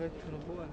Evet, şunu bu var.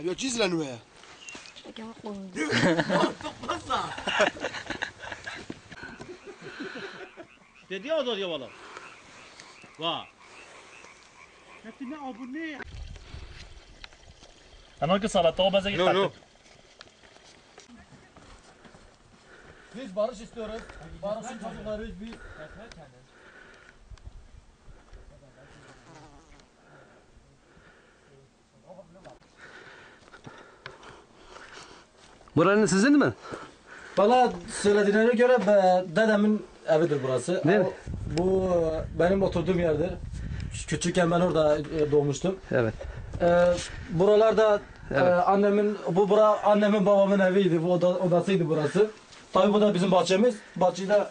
Io ci la nuova. Dedi ya o da valla. Va. Hepsine abone. Ama ki salata o bazen No, no. Biz barış istiyoruz. Barışın çocuklarıyız biz. Buranın sizin mi? Bana söylediğine göre be, dedemin evidir burası. Ne? O- Bu benim oturduğum yerdir. Küçükken ben orada e, doğmuştum. Evet. Ee, buralarda e, Evet. annemin bu bura annemin babamın eviydi. Bu oda, odasıydı burası. Tabii bu da bizim bahçemiz. Bahçeyi de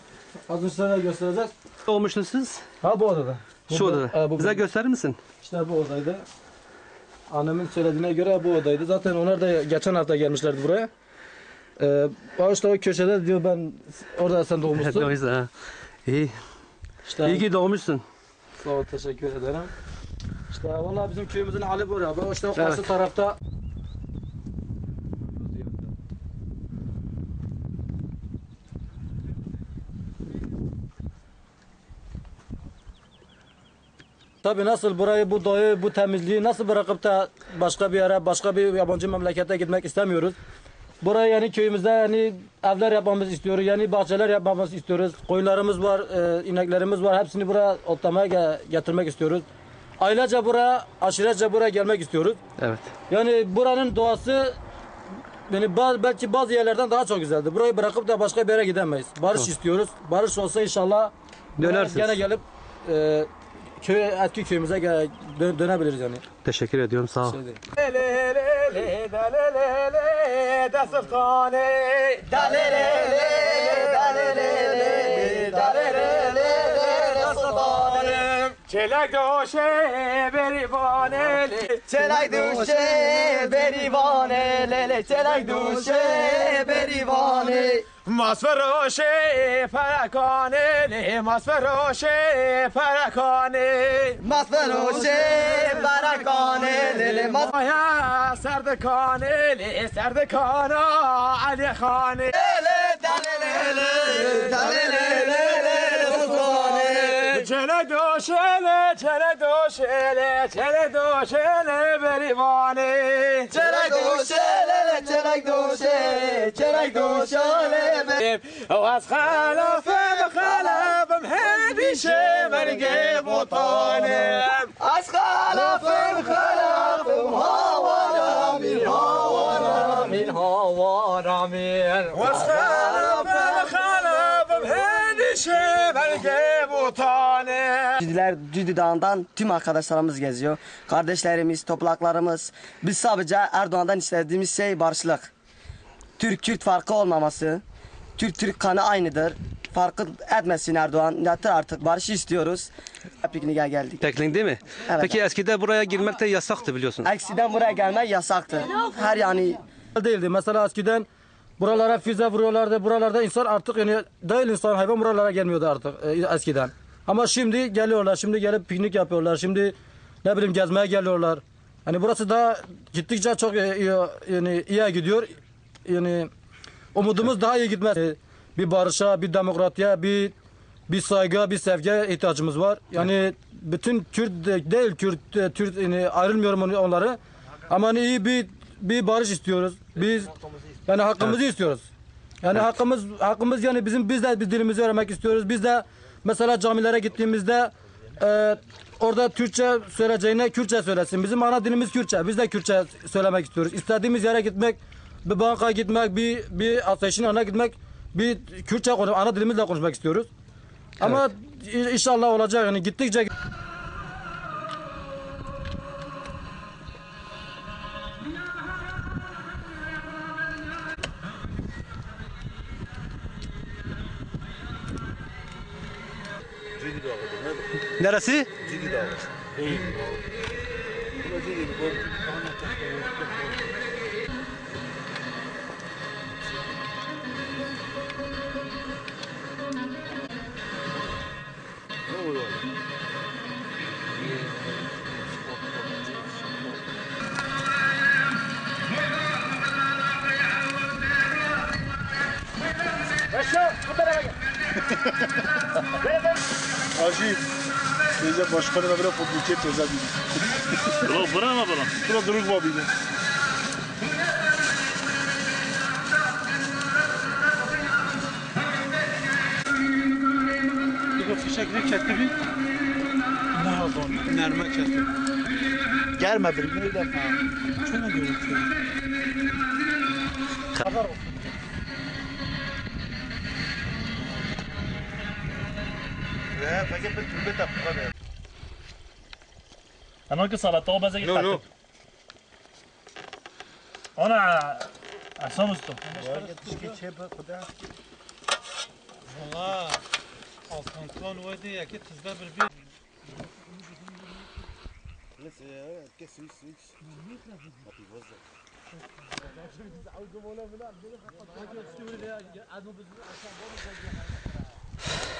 az önce size göstereceğiz. Olmuştunuz siz? Ha bu odada. Şu Bu- odada. e, bu Bize gösterir misin? İşte bu odaydı. Annemin söylediğine göre bu odaydı. Zaten onlar da geçen hafta gelmişlerdi buraya. Ee, o köşede diyor ben orada sen doğmuşsun. Doğru, ha. İyi. İşte, İyi ki doğmuşsun. Sağ ol teşekkür ederim. İşte vallahi bizim köyümüzün hali bu ya. Ben işte o karşı Evet. tarafta Tabii nasıl burayı, bu doğayı, bu temizliği nasıl bırakıp da başka bir yere, başka bir yabancı memlekete gitmek istemiyoruz. Burayı yani köyümüzde yani evler yapmamız istiyoruz, yani bahçeler yapmamız istiyoruz. Koyunlarımız var, e, ineklerimiz var. Hepsini buraya otlamaya ge- getirmek istiyoruz. Ailece buraya, aşiretçe buraya gelmek istiyoruz. Evet. Yani buranın doğası yani ba- belki bazı yerlerden daha çok güzeldi. Burayı bırakıp da başka bir yere gidemeyiz. Barış istiyoruz. Barış olsa inşallah Dönersiniz. Gene gelip e, köy, eski köyümüze ge- dö- dönebiliriz yani. Teşekkür ediyorum. Sağ ol. Şey değil. دله دله دله ده سلطانه دله دله دله دله دله دله سلطانه چلک دوشه بریوانه چلک دوشه بریوانه لله چلک دوشه بریوانه ماسفروشه پرکانه ماسفروشه پرکانه ماسفروشه سرکانه ما مایا سردکانه لی سردکانا علی خانه چله دوشله چله دوشله چله دوشله بریوانه چله دوشله چله دوشه چله دوشله و از خلافه به خلافه her işe verge botanem. Az kalafım kalafım havana min havana min havana min. Az kalafım kalafım her işe verge botanem. Cüdiler Cüdi Dağı'ndan tüm arkadaşlarımız geziyor. Kardeşlerimiz, toplaklarımız. Biz sadece Erdoğan'dan istediğimiz şey barışlık. Türk-Kürt farkı olmaması. Türk-Türk kanı aynıdır. Farkı etmesin Erdoğan. Yeter artık barışı istiyoruz. Pikniğe geldik. Tekling değil mi? Evet. Peki eskide buraya girmek de yasaktı biliyorsun. Eksiden buraya gelmek yasaktı. Her yani değildi. Mesela eskiden buralara füze vuruyorlardı. Buralarda insan artık yani değil insan hayvan buralara gelmiyordu artık e, eskiden. Ama şimdi geliyorlar. Şimdi gelip piknik yapıyorlar. Şimdi ne bileyim gezmeye geliyorlar. Hani burası da gittikçe çok e, iyi, yani iyiye gidiyor. Yani umudumuz daha iyi gitmez. E, Bir barışa, bir demokratiye, bir bir saygı, bir sevgiye ihtiyacımız var. Yani bütün Kürt de- değil Kürt, e, Türk yani ayrılmıyorum onları. Ama hani iyi bir bir barış istiyoruz. Biz yani hakkımızı istiyoruz. Yani hakkımız hakkımız yani bizim biz de bir dilimizi öğrenmek istiyoruz. Biz de mesela camilere gittiğimizde e, orada Türkçe söyleyeceğine Kürtçe söylesin. Bizim ana dilimiz Kürtçe. Biz de Kürtçe söylemek istiyoruz. İstediğimiz yere gitmek, bir bankaya gitmek, bir bir ateşin yanına gitmek, bir Kürtçe konuş, ana dilimizle konuşmak istiyoruz. Ama inşallah olacak. Yani gittikçe Neresi? Hacı. Teyze başkanı da böyle publike teyze dedi. Yok bura mı bura? Buna duruk var bir de. Bu fişekli çekti bir. Ne oldu onu? Nerme çekti. Gelme bir bir defa. Şuna görüntü. انا قصة على طوبة زي No, no. انا عصام استو Valla. Alkanton ve de yaki tızda bir bir.